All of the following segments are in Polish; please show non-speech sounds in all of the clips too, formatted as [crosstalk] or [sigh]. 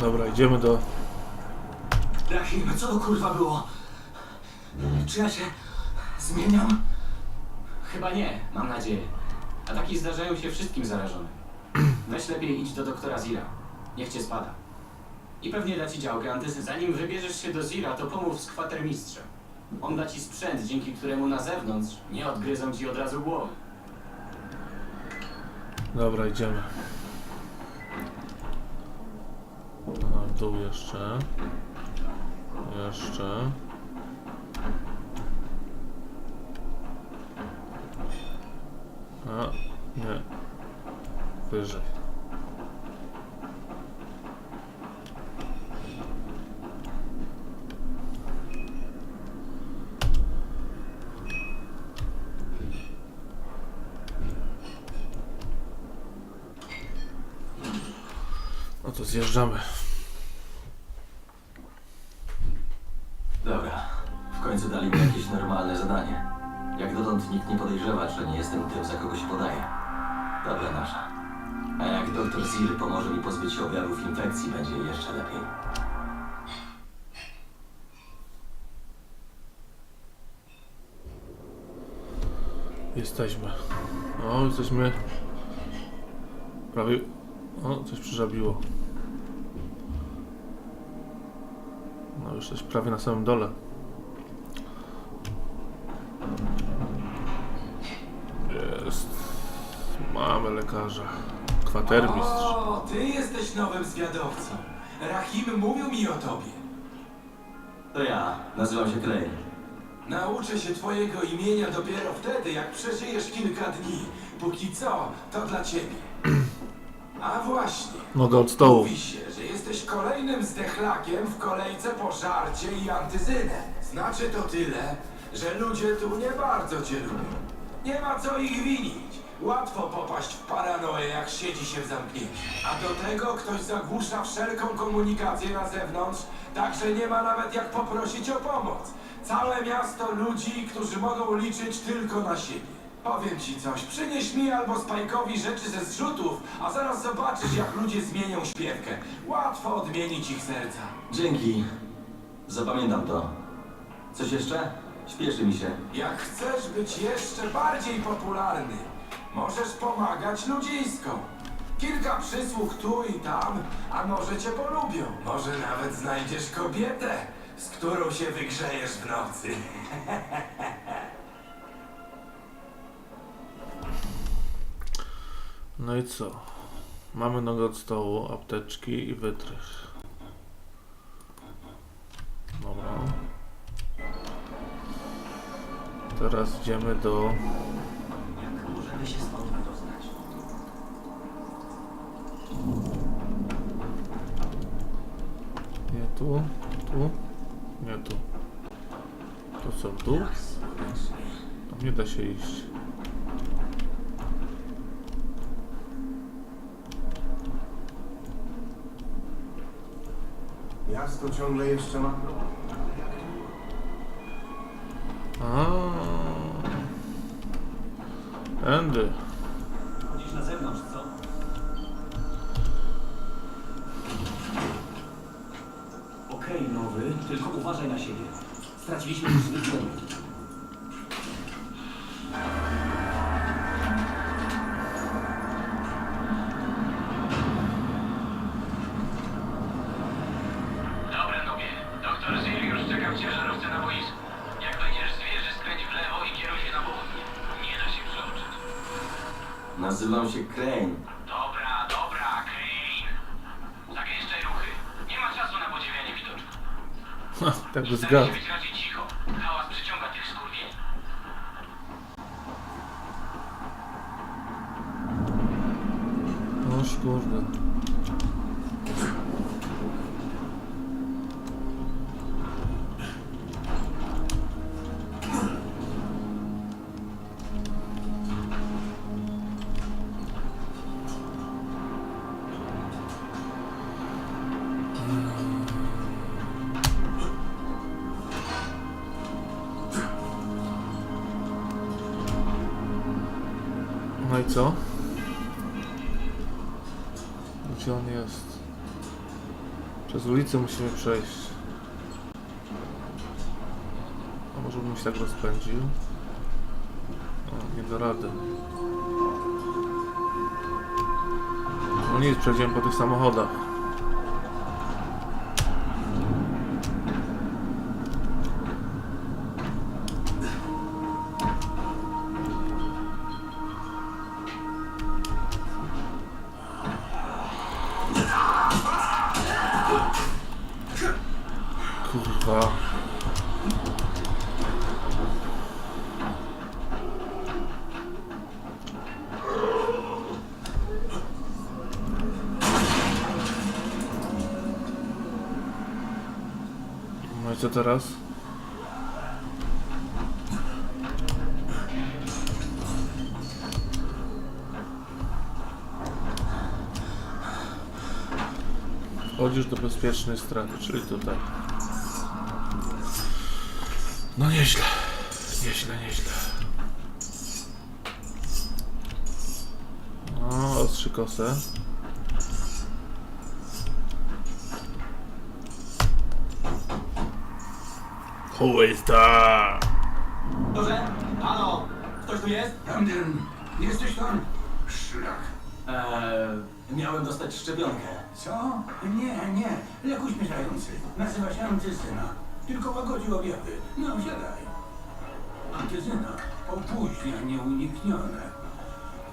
Dobra, idziemy do... Rahim, co to kurwa było? Czy ja się zmieniam? Chyba nie, mam nadzieję. Ataki zdarzają się wszystkim zarażonym. Weź [clears throat] lepiej idź do doktora Zira. Niech cię spada. I pewnie da ci działkę antysy. Zanim wybierzesz się do Zira, to pomów z kwatermistrzem. On da ci sprzęt, dzięki któremu na zewnątrz nie odgryzą ci od razu głowy. Dobra, idziemy. A, tu jeszcze. Jeszcze. A, nie. Wyżej. No to zjeżdżamy. Dobra, w końcu dali mi jakieś normalne zadanie. Jak dotąd nikt nie podejrzewa, że nie jestem tym, za kogo się podaję. Dobra nasza. A jak doktor Zir pomoże mi pozbyć się objawów infekcji, będzie jeszcze lepiej. Jesteśmy. O, jesteśmy. Prawie. O, coś przyżabiło. No, już jesteś prawie na samym dole. Mamy lekarza. Kwatermistrz. O, ty jesteś nowym zwiadowcą. Rahim mówił mi o tobie. To ja, nazywam się Clay. Nauczę się twojego imienia dopiero wtedy, jak przeżyjesz kilka dni. Póki co, to dla ciebie. [clears throat] A właśnie, Noga od stołu. mówi się, że jesteś kolejnym zdechlakiem w kolejce po żarcie i antyzynę. Znaczy to tyle, że ludzie tu nie bardzo cię lubią. Nie ma co ich winić. Łatwo popaść w paranoję, jak siedzi się w zamknięciu. A do tego ktoś zagłusza wszelką komunikację na zewnątrz, także nie ma nawet jak poprosić o pomoc. Całe miasto ludzi, którzy mogą liczyć tylko na siebie. Powiem ci coś, przynieś mi albo Spajkowi rzeczy ze zrzutów, a zaraz zobaczysz, jak ludzie zmienią śpiewkę. Łatwo odmienić ich serca. Dzięki. Zapamiętam to. Coś jeszcze? Śpieszy mi się. Jak chcesz być jeszcze bardziej popularny, możesz pomagać ludzisko. Kilka przysług tu i tam, a może cię polubią. Może nawet znajdziesz kobietę, z którą się wygrzejesz w nocy. [laughs] No i co? Mamy nogę od stołu, apteczki i wytrych. Dobra. Teraz idziemy do... Nie tu, tu, nie tu. To co, tu? Tam nie da się iść. Miasto ciągle jeszcze ma Andy. Chodzisz na zewnątrz, co? Okej, nowy, tylko uważaj na siebie. Straciliśmy już zbyt. Nazywam się Crane. Dobra, dobra, Crane. Zagęszczaj ruchy. Nie ma czasu na podziwianie widoczku. [laughs] Ha, tak by Staraj zgadł. się być raczej cicho. Hałas przyciąga tych skurwieli. No kurde. Co? Gdzie on jest? Przez ulicę musimy przejść. A może bym się tak rozpędził? O, nie do rady. No nic, przejdziemy po tych samochodach. Co teraz? Wchodzisz do bezpiecznej strefy, czyli tutaj. No nieźle. Nieźle, nieźle. No, ostrzy kosę. Who is that? Dobrze? Halo? Ktoś tu jest? Camden, jesteś tam? Szlak. Eee, miałem dostać szczepionkę. Co? Nie, nie. Lek uśmierzający. Nazywa się antyzyna. Tylko łagodzi objawy. No, wsiadaj. Antyzyna. Opóźnia nieuniknione.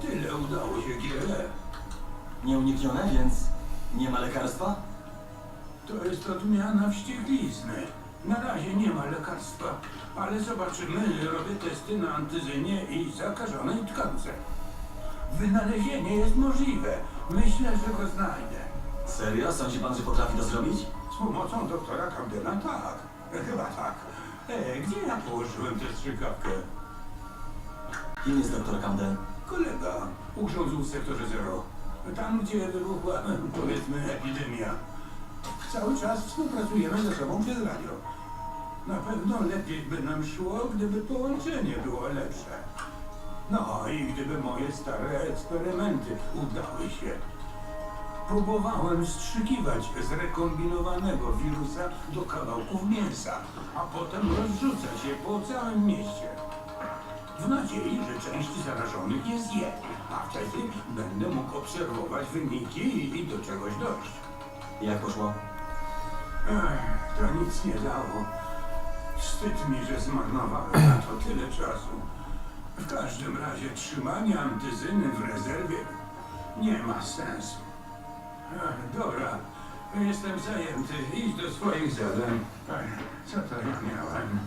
Tyle udało się GLE. Nieuniknione, więc nie ma lekarstwa? To jest odmiana wścieklizny. Na razie nie ma lekarstwa, ale zobaczymy. Robię testy na antyzynie i zakażonej tkance. Wynalezienie jest możliwe. Myślę, że go znajdę. Serio? Sądzi pan, że potrafi to zrobić? Z pomocą doktora Camdena tak. Chyba tak. E, gdzie ja położyłem tę strzykawkę? Kim jest doktor Camden? Kolega urządził w sektorze zero. Tam, gdzie wybuchła, [laughs] powiedzmy, epidemia. Cały czas współpracujemy ze sobą przez radio. Na pewno lepiej by nam szło, gdyby połączenie było lepsze. No i gdyby moje stare eksperymenty udały się. Próbowałem strzykiwać zrekombinowanego wirusa do kawałków mięsa, a potem rozrzucać je po całym mieście. W nadziei, że część zarażonych je zje, a wtedy będę mógł obserwować wyniki i, i do czegoś dojść. Jak poszło? Ech, to nic nie dało. Wstyd mi, że zmarnowałem na to tyle czasu. W każdym razie trzymanie antyzyny w rezerwie nie ma sensu. Ech, dobra, jestem zajęty. Idź do swoich zadań. Ech, co to ja miałem?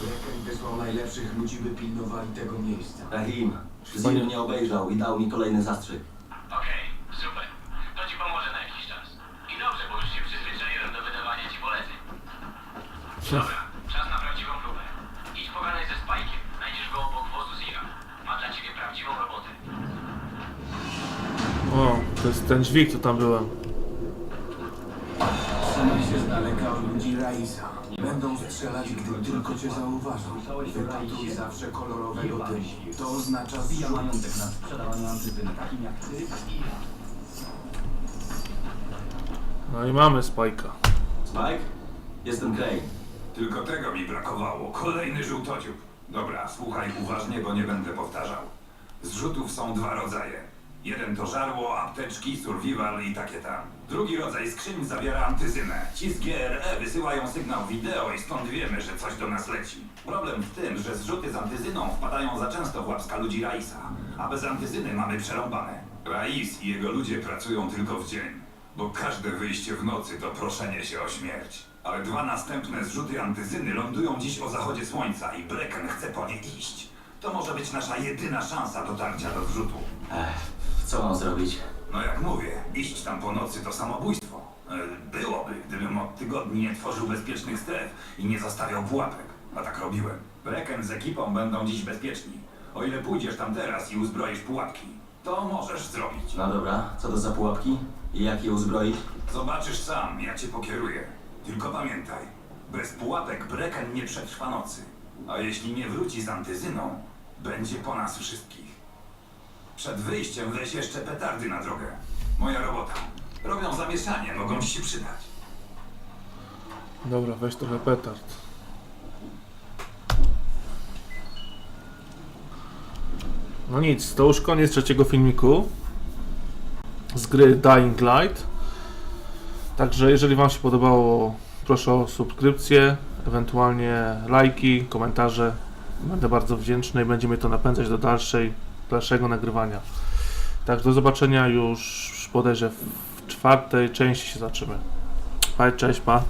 Brecken wysłał najlepszych ludzi, by pilnowali tego miejsca. Rahim, Zir mnie obejrzał i dał mi kolejny zastrzyk. Okej, super. To ci pomoże na jakiś czas. I dobrze, bo już się przyzwyczaiłem do wydawania ci poleceń. Dobra, czas na prawdziwą próbę. Idź pogadaj ze Spajkiem. Znajdziesz go obok wozu Zira. Ma dla ciebie prawdziwą robotę. O, to jest ten dźwig, co tam byłem. Trzymaj się z daleka od ludzi Raisa. Będą strzelać, gdy tylko cię zauważą. Wypatruj zawsze kolorowego dymu. To oznacza Zbija zrzut. majątek na sprzedawaniu antyzyny, takim jak ty i ja. No i mamy Spajka. Spike? Jestem Crane. Tylko tego mi brakowało. Kolejny żółtociup. Dobra, słuchaj uważnie, bo nie będę powtarzał. Zrzutów są dwa rodzaje. Jeden to żarło, apteczki, survival i takie tam. Drugi rodzaj skrzyń zawiera antyzynę. Ci z GRE wysyłają sygnał wideo i stąd wiemy, że coś do nas leci. Problem w tym, że zrzuty z antyzyną wpadają za często w łapska ludzi Raisa, a bez antyzyny mamy przerąbane. Rais i jego ludzie pracują tylko w dzień, bo każde wyjście w nocy to proszenie się o śmierć. Ale dwa następne zrzuty antyzyny lądują dziś o zachodzie słońca i Brecken chce po nie iść. To może być nasza jedyna szansa dotarcia do zrzutu. Ech, co mam zrobić? No jak mówię, iść tam po nocy to samobójstwo. E, Byłoby, gdybym od tygodni nie tworzył bezpiecznych stref i nie zostawiał pułapek. A tak robiłem. Brecken z ekipą będą dziś bezpieczni. O ile pójdziesz tam teraz i uzbroisz pułapki, to możesz zrobić. No dobra, co to za pułapki? I jak je uzbroić? Zobaczysz sam, ja cię pokieruję. Tylko pamiętaj, bez pułapek Brecken nie przetrwa nocy. A jeśli nie wróci z antyzyną, będzie po nas wszystkich. Przed wyjściem weź jeszcze petardy na drogę. Moja robota. Robią zamieszanie, mogą ci się przydać. Dobra, weź trochę petard. No nic, to już koniec trzeciego filmiku z gry Dying Light. Także jeżeli Wam się podobało, proszę o subskrypcję, ewentualnie lajki, komentarze. Będę bardzo wdzięczny i będzie mnie to napędzać do dalszej, dalszego nagrywania. Także do zobaczenia już bodajże w czwartej części się zaczymy. Pa, cześć, pa.